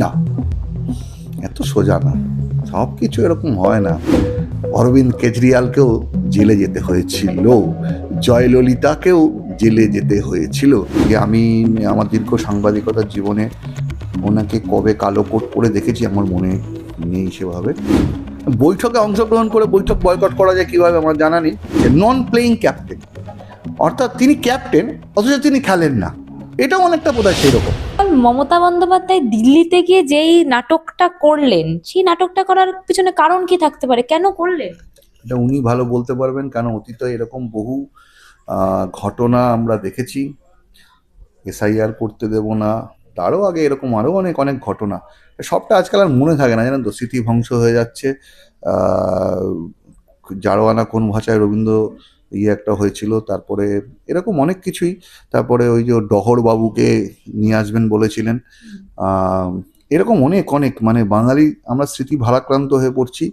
না, এত সোজা না। সব কিছু এরকম হয় না। অরবিন্দ কেজরিওয়ালকেও জেলে যেতে হয়েছিল। জয়ললিতাকেও জেলে যেতে হয়েছিল। যে আমি আমার দীর্ঘ সাংবাদিকতার জীবনে ওনাকে কবে কালো কোট পরে দেখেছি আমার মনে নেই সেভাবে। বৈঠকে অংশগ্রহণ করে বৈঠক বয়কট করা যায় কীভাবে আমার জানা নেই। যে নন প্লেইং ক্যাপ্টেন অর্থাৎ তিনি ক্যাপ্টেন অথচ তিনি খেলেন না। এটাও অনেকটা বোধ হয় সেরকম মমতা বন্দ্যোপাধ্যায় দিল্লিতে গিয়ে যেই নাটকটা করলেন, সেই নাটকটা করার পিছনে কারণ কি থাকতে পারে? কেন করলেন? এটা উনি ভালো বলতে পারবেন, কেন অতীতে এরকম বহু ঘটনা আমরা দেখেছি। এসআইআর করতে দেব না, তারও আগে এরকম আরও অনেক অনেক ঘটনা। সবটা আজকাল আর মনে থাকে না, জানেন তো, স্মৃতি ধ্বংস হয়ে যাচ্ছে। জারোয়ানা কোন ভাষায় রবীন্দ্র ইয়ে একটা হয়েছিল, তারপরে এরকম অনেক কিছুই। তারপরে ওই যে ডহর বাবুকে নিয়ে আসবেন বলেছিলেন। এরকম অনেক অনেক মানে বাঙালি আমরা স্মৃতি ভারাক্রান্ত হয়ে পড়ছি।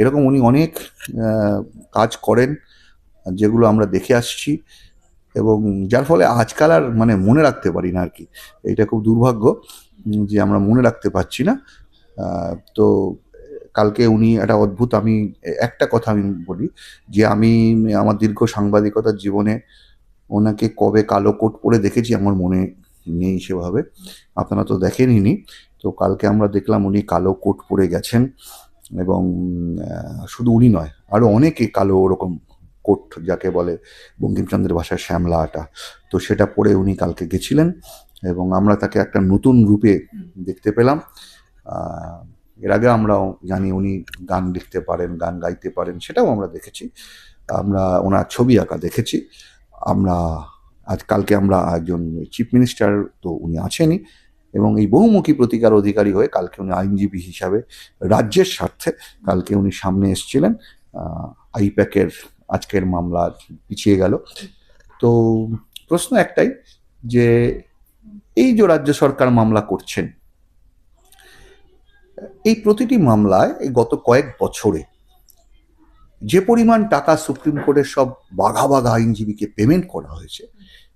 এরকম উনি অনেক কাজ করেন, যেগুলো আমরা দেখে আসছি। এবং যার ফলে আজকাল আর মানে মনে রাখতে পারি না আর কি এটা খুব দুর্ভাগ্য যে আমরা মনে রাখতে পারছি না। তো কালকে উনি একটা অদ্ভুত আমি, একটা কথা আমি বলি, যে আমি, আমার দীর্ঘ সাংবাদিকতার জীবনে ওনাকে কবে কালো কোট পরে দেখেছি আমার মনে নেই সেভাবে। আপনারা তো দেখেনইনি। তো কালকে আমরা দেখলাম উনি কালো কোট পরে গেছেন এবং শুধু উনি নয় আরও অনেকে কালো ওরকম কোট যাকে বলে বঙ্কিমচন্দ্রের ভাষায় শ্যামলাটা। তো সেটা পরে উনি কালকে গেছিলেন এবং আমরা তাকে একটা নতুন রূপে দেখতে পেলাম। এর আগে আমরাও জানি উনি গান লিখতে পারেন, গান গাইতে পারেন, সেটাও আমরা দেখেছি। আমরা ওনার ছবি আঁকা দেখেছি। আমরা আজ কালকে আমরা একজন চিফ মিনিস্টার তো উনি আছেনই এবং এই বহুমুখী প্রতিকার অধিকারী হয়ে কালকে উনি আইনজীবী হিসাবে রাজ্যের স্বার্থে কালকে উনি সামনে এসেছিলেন। আইপ্যাকের আজকের মামলা পিছিয়ে গেল। তো প্রশ্ন একটাই যে এই যে রাজ্য সরকার মামলা করছেন এই প্রতিটি মামলায় এই গত কয়েক বছরে যে পরিমাণ টাকা সুপ্রিম কোর্টের সব বাঘা বাঘা আইনজীবীকে পেমেন্ট করা হয়েছে,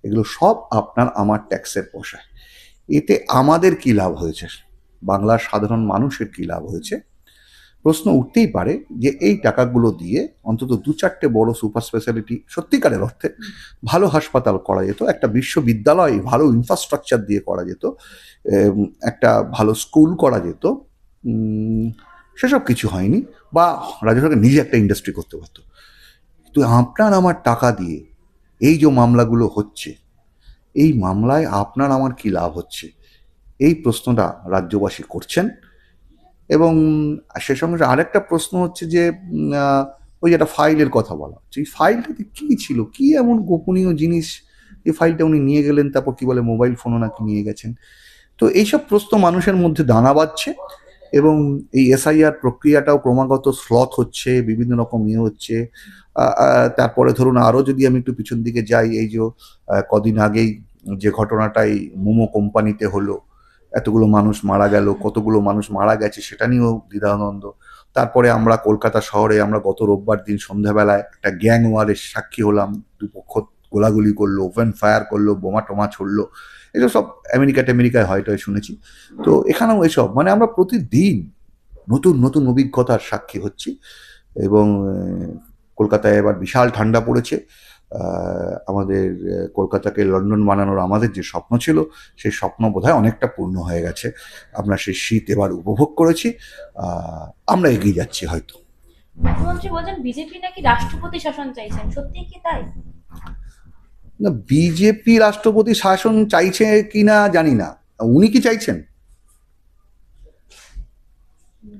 এগুলো সব আপনার আমার ট্যাক্সের পয়সায় এতে আমাদের কি লাভ হয়েছে? বাংলার সাধারণ মানুষের কি লাভ হয়েছে? প্রশ্ন উঠতেই পারে যে এই টাকাগুলো দিয়ে অন্তত দু চারটে বড় সুপার স্পেশালিটি সত্যিকারের অর্থে ভালো হাসপাতাল করা যেত, একটা বিশ্ববিদ্যালয়, ভালো ইনফ্রাস্ট্রাকচার দিয়ে করা যেত একটা ভালো স্কুল করা যেত সেসব কিছু হয়নি বা রাজ্য সরকার নিজে একটা ইন্ডাস্ট্রি করতে পারতো। কিন্তু আপনার আমার টাকা দিয়ে এই যে মামলাগুলো হচ্ছে, এই মামলায় আপনার আমার কি লাভ হচ্ছে? এই প্রশ্নটা রাজ্যবাসী করছেন এবং সে সঙ্গে আরেকটা প্রশ্ন হচ্ছে যে ওই একটা ফাইলের কথা বলা হচ্ছে। এই ফাইলটাতে কি ছিল? কি এমন গোপনীয় জিনিস? এই ফাইলটা উনি নিয়ে গেলেন, তারপর কি বলে মোবাইল ফোনও নাকি নিয়ে গেছেন? তো এইসব প্রশ্ন মানুষের মধ্যে দানা বাঁধছে। এবং এই এসআইআর প্রক্রিয়াটাও ক্রমাগত স্লথ হচ্ছে, বিভিন্ন রকম ইয়ে হচ্ছে। তারপরে ধরুন আরও যদি আমি একটু পিছন দিকে যাই, এই যে কদিন আগেই যে ঘটনাটাই মোমো কোম্পানিতে হলো, এতগুলো মানুষ মারা গেল, কতগুলো মানুষ মারা গেছে সেটা নিয়েও দ্বিধানন্দ তারপরে আমরা কলকাতা শহরে আমরা গত রোববার দিন সন্ধ্যাবেলায় একটা গ্যাং ওয়ারের সাক্ষী হলাম, দুপক্ষ গোলাগুলি করল, ওপেন ফায়ার করল, বোমা টোমা ছড়লো। এসব সব আমেরিকা টেমেরিকায় হয়তো শুনেছি। তো এখানেও এসব মানে আমরা প্রতিদিন নতুন নতুন অভিজ্ঞতার সাক্ষী হচ্ছি এবং কলকাতায় এবার বিশাল ঠান্ডা পড়েছে। আমাদের কলকাতাকে লন্ডন বানানোর আমাদের যে স্বপ্ন ছিল, সেই স্বপ্ন বোধহয় অনেকটা পূর্ণ হয়ে গেছে। আমরা সেই শীত এবার উপভোগ করেছি। আমরা এগিয়ে যাচ্ছি হয়তো। মুখ্যমন্ত্রী বলছেন, বিজেপি নাকি রাষ্ট্রপতি শাসন চাইছেন। সত্যি কি তাই? না বিজেপি রাষ্ট্রপতি শাসন চাইছে কিনা জানি না। উনি কি চাইছেন?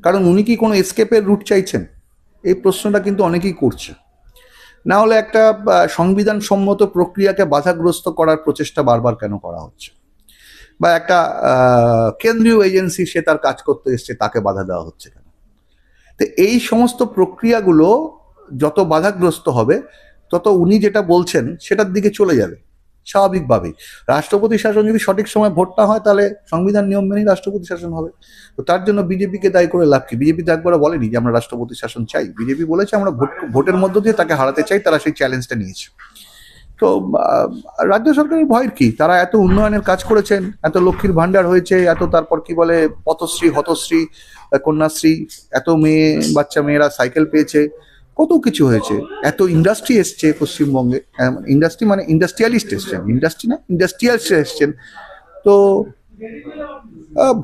কারণ উনি কি কোনো এসকেপের রুট চাইছেন? এই প্রশ্নটা কিন্তু অনেকেই করছে। না হলে একটা সংবিধান সম্মত প্রক্রিয়াকে বাধাগ্রস্ত করার প্রচেষ্টা বারবার কেন করা হচ্ছে? বা একটা কেন্দ্রীয় এজেন্সি সে তার কাজ করতে এসছে, তাকে বাধা দেওয়া হচ্ছে কেন? তো এই সমস্ত প্রক্রিয়াগুলো যত বাধাগ্রস্ত হবে তত উনি যেটা বলছেন সেটার দিকে চলে যাবে, স্বাভাবিকভাবেই। রাষ্ট্রপতি শাসন যদি সঠিক সময় ভোট না হয় তাহলে সংবিধান নিয়ম মেনেই রাষ্ট্রপতি শাসন হবে। তো তার জন্য বিজেপিকে দায়ী করে লাভ কি? বিজেপি তো একবার বলেনি যে আমরা রাষ্ট্রপতি শাসন চাই। বিজেপি বলেছে আমরা ভোট, ভোটের মধ্য দিয়ে তাকে হারাতে চাই, তারা সেই চ্যালেঞ্জটা নিয়েছে। তো রাজ্য সরকারের ভয়ের কি? তারা এত উন্নয়নের কাজ করেছেন, এত লক্ষ্মীর ভান্ডার হয়েছে, এত তারপর কি বলে পথশ্রী, হতশ্রী, কন্যাশ্রী, এত মেয়ে, বাচ্চা মেয়েরা সাইকেল পেয়েছে। কত কিছু হয়েছে? এত ইন্ডাস্ট্রি এসছে পশ্চিমবঙ্গে। ইন্ডাস্ট্রি মানে ইন্ডাস্ট্রিয়ালিস্ট এসছেন। ইন্ডাস্ট্রি না ইন্ডাস্ট্রিয়ালিস্ট এসছেন। তো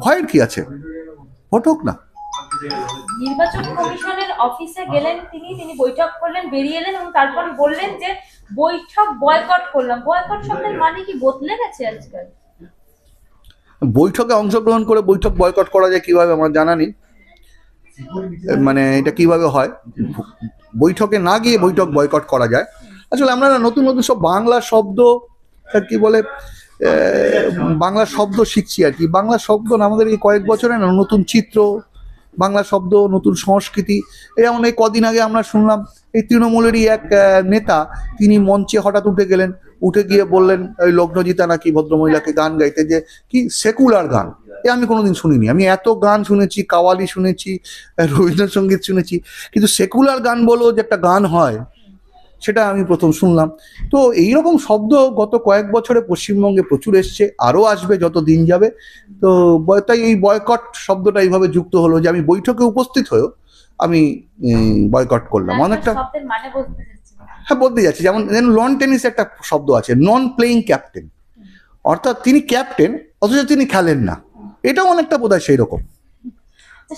ভয়ের কি আছে? ভোট হোক না। নির্বাচন কমিশনের অফিসে গেলেন তিনি তিনি বৈঠক করলেন বেরিয়ে এলেন এবং তারপর বললেন যে বৈঠক বয়কট করলাম। বয়কট শব্দের মানে কি বদলে গেছে আজকাল? বৈঠকে অংশগ্রহণ করে বৈঠক বয়কট করা যায় কীভাবে আমার জানা নেই। মানে এটা কীভাবে হয়? বৈঠকে না গিয়ে বৈঠক বয়কট করা যায়। আসলে আমরা নতুন নতুন সব বাংলা শব্দ কি বলে বাংলা শব্দ শিখছি আর কি। বাংলা শব্দ না আমাদের এই কয়েক বছরে না নতুন চিত্র, বাংলা শব্দ, নতুন সংস্কৃতি যেমন এই কদিন আগে আমরা শুনলাম এই তৃণমূলেরই এক নেতা, তিনি মঞ্চে হঠাৎ উঠে গেলেন, উঠে গিয়ে বললেন ওই লগ্নজিতা নাকি ভদ্রমহিলাকে গান গাইতে? যে কি সেকুলার গান। এ আমি কোনোদিন শুনিনি। আমি এত গান শুনেছি কাওয়ালি শুনেছি রবীন্দ্রসঙ্গীত শুনেছি কিন্তু সেকুলার গান বলো যে একটা গান হয় সেটা আমি প্রথম শুনলাম। তো এইরকম শব্দ গত কয়েক বছরে পশ্চিমবঙ্গে প্রচুর এসছে আরও আসবে যত দিন যাবে। তো তাই এই বয়কট শব্দটা এইভাবে যুক্ত হলো যে আমি বৈঠকে উপস্থিত হয়েও আমি বয়কট করলাম। অনেকটা শব্দের মানে হ্যাঁ বলতে যাচ্ছি। যেমন লন টেনিস একটা শব্দ আছে নন প্লেইং ক্যাপ্টেন। অর্থাৎ তিনি ক্যাপ্টেন অথচ তিনি খেলেন না। এটাও অনেকটা বোধ হয় সেই রকম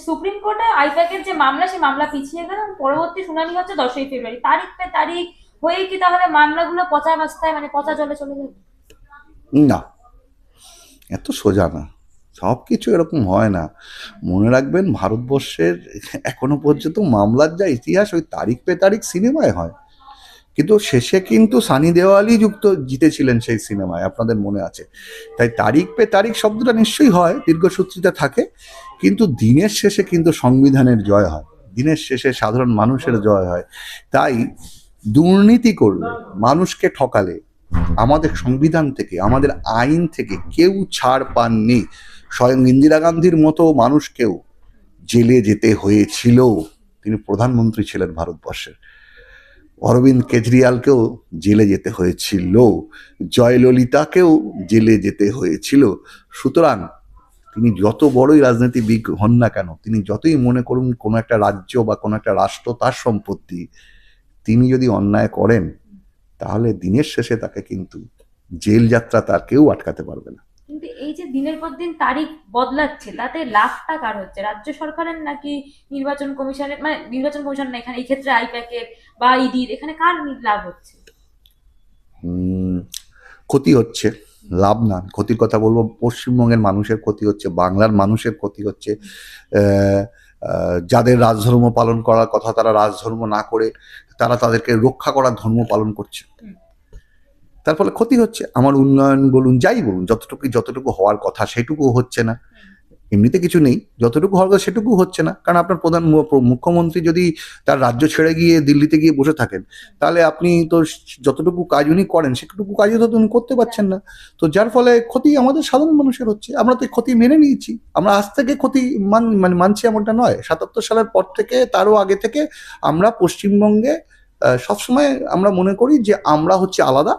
সুপ্রিম কোর্টে আইপ্যাকের যে মামলা সেই মামলা পিছিয়ে গেল। পরবর্তী শুনানি হচ্ছে দশই ফেব্রুয়ারি। তারিখ পে তারিখ হয়ে কি তাহলে মামলাগুলো পচা অবস্থায় মানে পচা জলে চলে যাবে না। এত সোজা না। সব কিছু এরকম হয় না। মনে রাখবেন ভারতবর্ষের এখনও পর্যন্ত মামলার যা ইতিহাস ওই তারিখ পে তারিখ সিনেমায় হয়। কিন্তু শেষে কিন্তু সানি দেওয়ালি যুক্ত, জিতেছিলেন সেই সিনেমায়, আপনাদের মনে আছে। তাই তারিখ পে তারিখ শব্দটা নিশ্চয়ই হয়, দীর্ঘসূত্রিতা থাকে, কিন্তু দিনের শেষে কিন্তু সংবিধানের জয় হয়। দিনের শেষে সাধারণ মানুষের জয় হয়। তাই দুর্নীতি করলে, মানুষকে ঠকালে, আমাদের সংবিধান থেকে, আমাদের আইন থেকে কেউ ছাড় পাননি। স্বয়ং ইন্দিরা গান্ধীর মতো মানুষকেও জেলে যেতে হয়েছিল। তিনি প্রধানমন্ত্রী ছিলেন ভারতবর্ষের। অরবিন্দ কেজরিওয়ালকেও জেলে যেতে হয়েছিল, জয়ললিতাকেও জেলে যেতে হয়েছিল। সুতরাং তিনি যত বড়ই রাজনীতিবিদ হন না কেন, তিনি যতই মনে করুন কোনো একটা রাজ্য বা কোনো একটা রাষ্ট্র তার সম্পত্তি, তিনি যদি অন্যায় করেন, তাহলে দিনের শেষে তাকে কিন্তু জেল যাত্রা তার কেউ আটকাতে পারবে না। কিন্তু এই যে দিনের পর দিন তারিখ বদলাচ্ছে তাতে লাভটা কার হচ্ছে? রাজ্য সরকারের নাকি নির্বাচন কমিশনের মানে নির্বাচন কমিশন না এখানে এই ক্ষেত্রে আইপ্যাকের বা ইডির এখানে কার লাভ হচ্ছে? ক্ষতি হচ্ছে লাভ না ক্ষতির কথা বলব পশ্চিমবঙ্গের মানুষের ক্ষতি হচ্ছে বাংলার মানুষের ক্ষতি হচ্ছে যাদের রাজধর্ম পালন করার কথা তারা রাজধর্ম না করে তারা তাদেরকে রক্ষা করার ধর্ম পালন করছে। তার ফলে ক্ষতি হচ্ছে। আমার উন্নয়ন বলুন, যাই বলুন, যতটুকু যতটুকু হওয়ার কথা সেটুকু হচ্ছে না। এমনিতে কিছু নেই, যতটুকু হওয়ার কথা সেটুকু হচ্ছে না। কারণ আপনার প্রধান মুখ্যমন্ত্রী যদি তার রাজ্য ছেড়ে গিয়ে দিল্লিতে গিয়ে বসে থাকেন, তাহলে আপনি তো যতটুকু কাজ উনি করেন, সেটুকু কাজও তো উনি করতে পারছেন না। তো যার ফলে ক্ষতি আমাদের সাধারণ মানুষের হচ্ছে। আমরা তো ক্ষতি মেনে নিয়েছি। আমরা আজ থেকে ক্ষতি মান মানে মানছি এমনটা নয়। সাতাত্তর সালের পর থেকে, তারও আগে থেকে আমরা পশ্চিমবঙ্গে সবসময় আমরা মনে করি যে আমরা হচ্ছে আলাদা।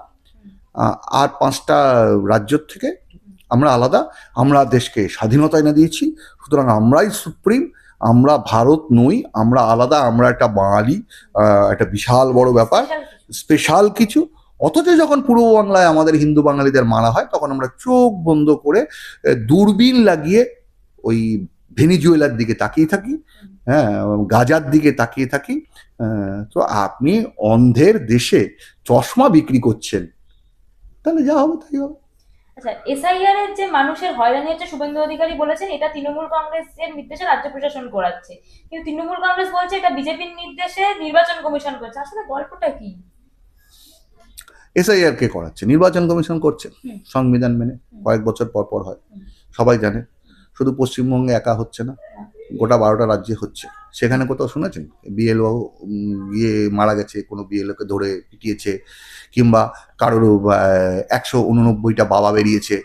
আর পাঁচটা রাজ্যর থেকে আমরা আলাদা আমরা দেশকে স্বাধীনতা এনে দিয়েছি সুতরাং আমরাই সুপ্রিম আমরা ভারত নই আমরা আলাদা আমরা একটা বাঙালি একটা বিশাল বড় ব্যাপার স্পেশাল কিছু। অথচ যখন পূর্ব বাংলায় আমাদের হিন্দু বাঙালিদের মারা হয় তখন আমরা চোখ বন্ধ করে দূরবীন লাগিয়ে ওই ভেনিজুয়েলার দিকে তাকিয়ে থাকি হ্যাঁ গাজার দিকে তাকিয়ে থাকি তো আপনি অন্ধের দেশে চশমা বিক্রি করছেন তাহলে যা হবে তাই হবে। আচ্ছা এসআইআর এর যে মানুষের হয়রানি হচ্ছে শুভেন্দু অধিকারী বলেছেন এটা তৃণমূল কংগ্রেসের নির্দেশে রাজ্য প্রশাসন করাচ্ছে। কিন্তু তৃণমূল কংগ্রেস বলছে এটা বিজেপির নির্দেশে নির্বাচন কমিশন করছে। আসলে গল্পটা কি? এসআইআর কে করাচ্ছে? নির্বাচন কমিশন করছে। সংবিধান মেনে কয়েক বছর পর পর হয়। সবাই জানে। শুধু পশ্চিমবঙ্গে একা হচ্ছে না। গোটা বারোটা রাজ্যে হচ্ছে। সেখানে কোথাও শুনেছেন বিএলও গিয়ে মারা গেছে কোনো বিএলওকে ধরে পিটিয়েছে কিংবা কারোর একশো উননব্বইটা বাবা বেরিয়েছে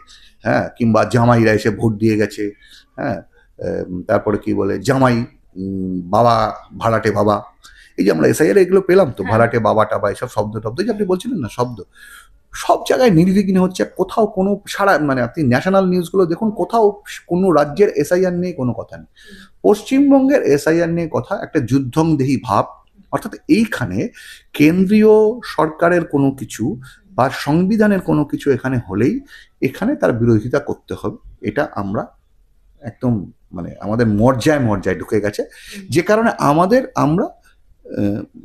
হ্যাঁ কিংবা জামাইরা এসে ভোট দিয়ে গেছে হ্যাঁ তারপরে কি বলে জামাই বাবা ভাড়াটে বাবা এই যে আমরা এসআইআর এগুলো পেলাম তো হ্যাঁ। ভাড়াটে বাবা টাবা এসব শব্দ টব্দ যে আপনি বলছিলেন না শব্দ সব জায়গায় নির্বিঘ্নে হচ্ছে কোথাও কোনো সারা মানে আপনি ন্যাশনাল নিউজগুলো দেখুন কোথাও কোনো রাজ্যের এসআইআর নিয়ে কোনো কথা নেই পশ্চিমবঙ্গের এসআইআর নিয়ে কথা, একটা যুদ্ধংদেহী ভাব, অর্থাৎ এইখানে কেন্দ্রীয় সরকারের কোনো কিছু বা সংবিধানের কোনো কিছু এখানে হলেই এখানে তার বিরোধিতা করতে হবে। এটা আমরা একদম মানে আমাদের মর্যায় মর্যায় ঢুকে গেছে। যে কারণে আমাদের আমরা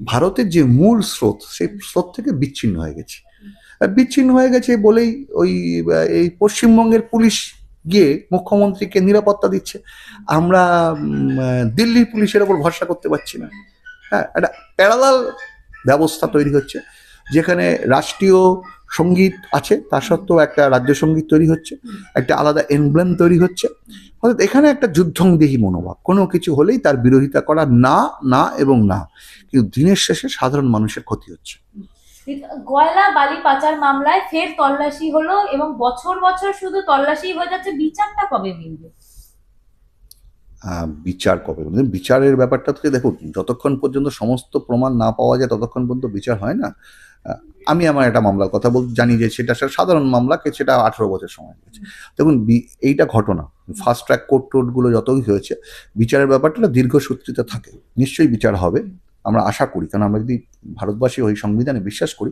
ভারতের যে মূল স্রোত সেই স্রোত থেকে বিচ্ছিন্ন হয়ে গেছি। বিচ্ছিন্ন হয়ে গেছে বলেই ওই, এই পশ্চিমবঙ্গের পুলিশ গিয়ে মুখ্যমন্ত্রীকে নিরাপত্তা দিচ্ছে। আমরা দিল্লির পুলিশের ওপর ভরসা করতে পারছি না। হ্যাঁ একটা প্যারালাল ব্যবস্থা তৈরি হচ্ছে, যেখানে রাষ্ট্রীয় সংগীত আছে তা সত্ত্বেও একটা রাজ্য সংগীত তৈরি হচ্ছে, একটা আলাদা এমব্লেম তৈরি হচ্ছে। অর্থাৎ এখানে একটা যুদ্ধংদেহী মনোভাব, কোনো কিছু হলেই তার বিরোধিতা করা না না এবং না। কিন্তু দিনের শেষে সাধারণ মানুষের ক্ষতি হচ্ছে। গয়লা বালি পাচার মামলায় ফের তল্লাশি হলো এবং বছর বছর শুধু তল্লাশি হয়ে যাচ্ছে। বিচারটা কবে মিলবে? বিচার কবে বিচারের ব্যাপারটা তো দেখুন, যতক্ষণ পর্যন্ত সমস্ত প্রমাণ না পাওয়া যায়, ততক্ষণ পর্যন্ত বিচার হয় না। আমি আমার একটা মামলার কথা বল জানি যে সেটা সাধারণ মামলাকে সেটা আঠেরো বছর সময় লেগেছে দেখুন এইটা ঘটনা। ফাস্ট ট্র্যাক কোর্ট টোর্টগুলো যতই হয়েছে, বিচারের ব্যাপারটা দীর্ঘসূত্রিত থাকে। নিশ্চয়ই বিচার হবে। আমরা আশা করি, কারণ আমরা যদি ভারতবাসী ওই সংবিধানে বিশ্বাস করি,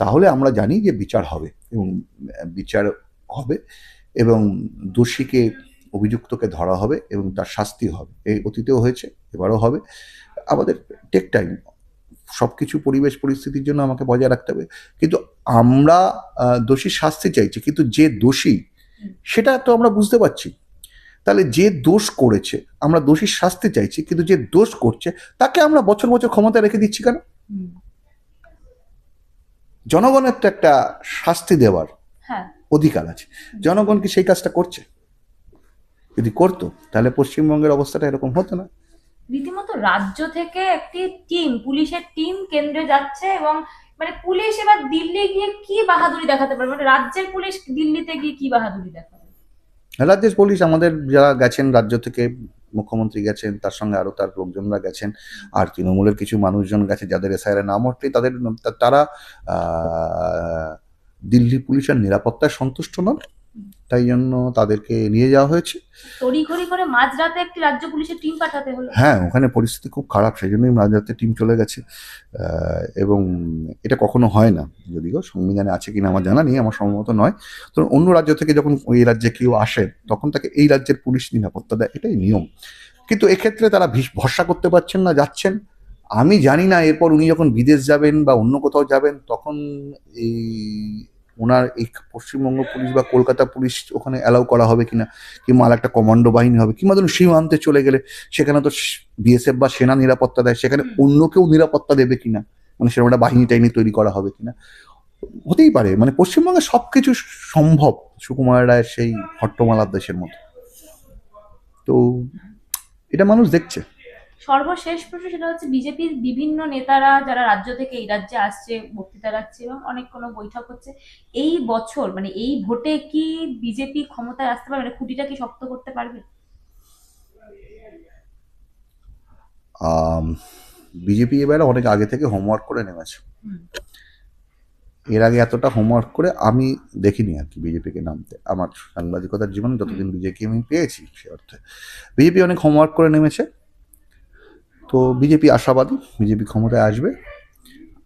তাহলে আমরা জানি যে বিচার হবে এবং বিচার হবে এবং দোষীকে, অভিযুক্তকে ধরা হবে এবং তার শাস্তি হবে। এই অতীতেও হয়েছে, এবারও হবে। আমাদের টেক টাইম সব কিছু পরিবেশ পরিস্থিতির জন্য আমাকে বজায় রাখতে হবে। কিন্তু আমরা দোষীর শাস্তি চাইছি, কিন্তু যে দোষী, সেটা তো আমরা বুঝতে পারছি। তাহলে যে দোষ করেছে আমরা দোষীর শাস্তি চাইছি কিন্তু যে দোষ করছে তাকে আমরা বছর বছর ক্ষমতা রেখে দিচ্ছি কেন? জনগণের তো একটা শাস্তি দেওয়ার হ্যাঁ। অধিকার আছে। জনগণ কি সেই কাজটা করছে? যদি করতো তাহলে পশ্চিমবঙ্গের অবস্থাটা এরকম হতো না। রীতিমতো রাজ্য থেকে একটি টিম পুলিশের টিম কেন্দ্রে যাচ্ছে এবং মানে পুলিশ এবার দিল্লি গিয়ে কি বাহাদুরি দেখাতে পারবে? মানে রাজ্যের পুলিশ দিল্লিতে গিয়ে কি বাহাদুরি দেখাবে? রাজ্যের পুলিশ আমাদের যারা গেছেন, রাজ্য থেকে মুখ্যমন্ত্রী গেছেন, তার সঙ্গে আরও তার লোকজনরা গেছেন, আর তৃণমূলের কিছু মানুষজন গেছে, যাদের এসআইআর নাম উঠলেই তাদের, তারা দিল্লি পুলিশের নিরাপত্তায় সন্তুষ্ট নন। তাই জন্য তাদেরকে নিয়ে যাওয়া হয়েছে। তড়িঘড়ি করে মাঝরাতে একটি রাজ্য পুলিশের টিম পাঠাতে হলো। হ্যাঁ ওখানে পরিস্থিতি খুব খারাপ সেই জন্যই মাঝরাতে টিম চলে গেছে। এবং এটা কখনো হয় না যদিও সংবিধানে আছে কিনা আমার জানা নেই আমার সম্ভবত নয়। তো অন্য রাজ্য থেকে যখন এই রাজ্যে কেউ আসে তখন তাকে এই রাজ্যের পুলিশ নিরাপত্তা দেয় এটাই নিয়ম। কিন্তু এক্ষেত্রে তারা ভরসা করতে পারছেন না যাচ্ছেন। আমি জানি না এরপর উনি যখন বিদেশ যাবেন বা অন্য কোথাও যাবেন তখন এই ওনার এই পশ্চিমবঙ্গ পুলিশ বা কলকাতা পুলিশ ওখানে অ্যালাউ করা হবে কিনা কিংবা আর একটা কমান্ডো বাহিনী হবে কিংবা ধরুন সীমান্তে চলে গেলে সেখানে তো বিএসএফ বা সেনা নিরাপত্তা দেয় সেখানে অন্য কেউ নিরাপত্তা দেবে কিনা মানে সেরকম একটা বাহিনী টাইনি তৈরি করা হবে কিনা হতেই পারে মানে পশ্চিমবঙ্গে সবকিছু সম্ভব সুকুমার রায়ের সেই হট্টমালার দেশের মতো। তো এটা মানুষ দেখছে। সর্বশেষ প্রশ্ন সেটা হচ্ছে বিজেপির বিভিন্ন নেতারা যারা রাজ্য থেকে এই রাজ্যে আসছে বক্তৃতা রাখছে এবং অনেক কোনো বৈঠক হচ্ছে এই বছর মানে এই ভোটে কি বিজেপি ক্ষমতায় আসতে পারবে? মানে খুঁটিটা কি শক্ত করতে পারবে? বিজেপি এবারে অনেক আগে থেকে হোমওয়ার্ক করে নেমেছে। এর আগে এতটা হোমওয়ার্ক করে আমি দেখিনি আর কি বিজেপিকে নামতে। আমার সাংবাদিকতার জীবনে যতদিন বিজেপি আমি পেয়েছি সে অর্থে। বিজেপি অনেক হোমওয়ার্ক করে নেমেছে। তো বিজেপি আশাবাদী, বিজেপি ক্ষমতায় আসবে।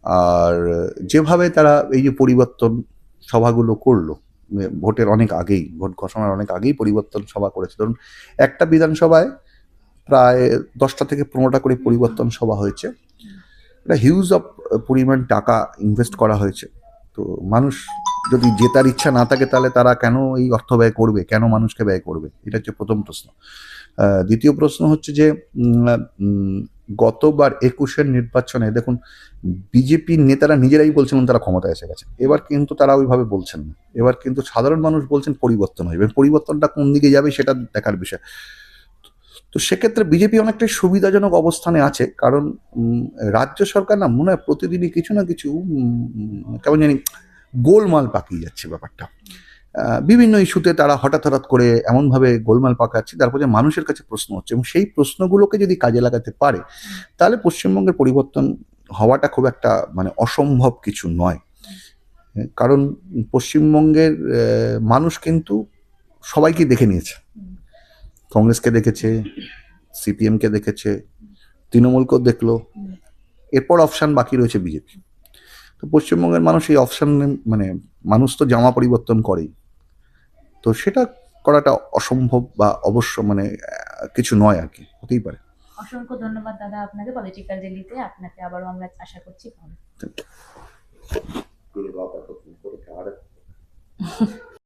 আর যেভাবে তারা এই যে পরিবর্তন সভাগুলো করল ভোটের অনেক আগেই, ভোট ঘোষণার অনেক আগেই পরিবর্তন সভা করেছে। ধরুন, একটা বিধানসভায় প্রায় দশটা থেকে পনেরোটা করে পরিবর্তন সভা হয়েছে। এটা হিউজ অফ পরিমাণ টাকা ইনভেস্ট করা হয়েছে। তো মানুষ যদি জেতার ইচ্ছা না থাকে, তাহলে তারা কেন এই অর্থ ব্যয় করবে? কেন মানুষকে ব্যয় করবে? এটা হচ্ছে প্রথম প্রশ্ন। দ্বিতীয় প্রশ্ন হচ্ছে যে গতবার একুশের নির্বাচনে, দেখুন বিজেপির নেতারা নিজেরাই বলছেন তারা ক্ষমতায় এসে গেছে এবার কিন্তু তারা ওইভাবে বলছেন না। এবার কিন্তু সাধারণ মানুষ বলছেন পরিবর্তন হবে পরিবর্তনটা কোন দিকে যাবে সেটা দেখার বিষয়। তো সেক্ষেত্রে বিজেপি অনেকটাই সুবিধাজনক অবস্থানে আছে, কারণ রাজ্য সরকার না মনে হয় প্রতিদিনই কিছু না কিছু কেমন জানি গোলমাল পাকিয়ে যাচ্ছে ব্যাপারটা। বিভিন্ন ইস্যুতে তারা হঠাৎ হঠাৎ করে এমনভাবে গোলমাল পাকাচ্ছে, তারপর যে মানুষের কাছে প্রশ্ন হচ্ছে এবং সেই প্রশ্নগুলোকে যদি কাজে লাগাতে পারে, তাহলে পশ্চিমবঙ্গের পরিবর্তন হওয়াটা খুব একটা মানে অসম্ভব কিছু নয়। কারণ পশ্চিমবঙ্গের মানুষ কিন্তু সবাইকে দেখে নিয়েছে। কংগ্রেসকে দেখেছে, সিপিএমকে দেখেছে, তৃণমূলকেও দেখল। এরপর অপশান বাকি রয়েছে বিজেপি। তো পশ্চিমবঙ্গের মানুষ এই অপশান মানে মানুষ তো জামা পরিবর্তন করেই। তো সেটা করাটা অসম্ভব বা অবশ্য মানে কিছু নয় আর কি হতেই পারে অসংখ্য ধন্যবাদ দাদা আপনাকে পলিটিক্যাল রেলিতে আপনাকে আবারও আমরা আশা করছি পাবো।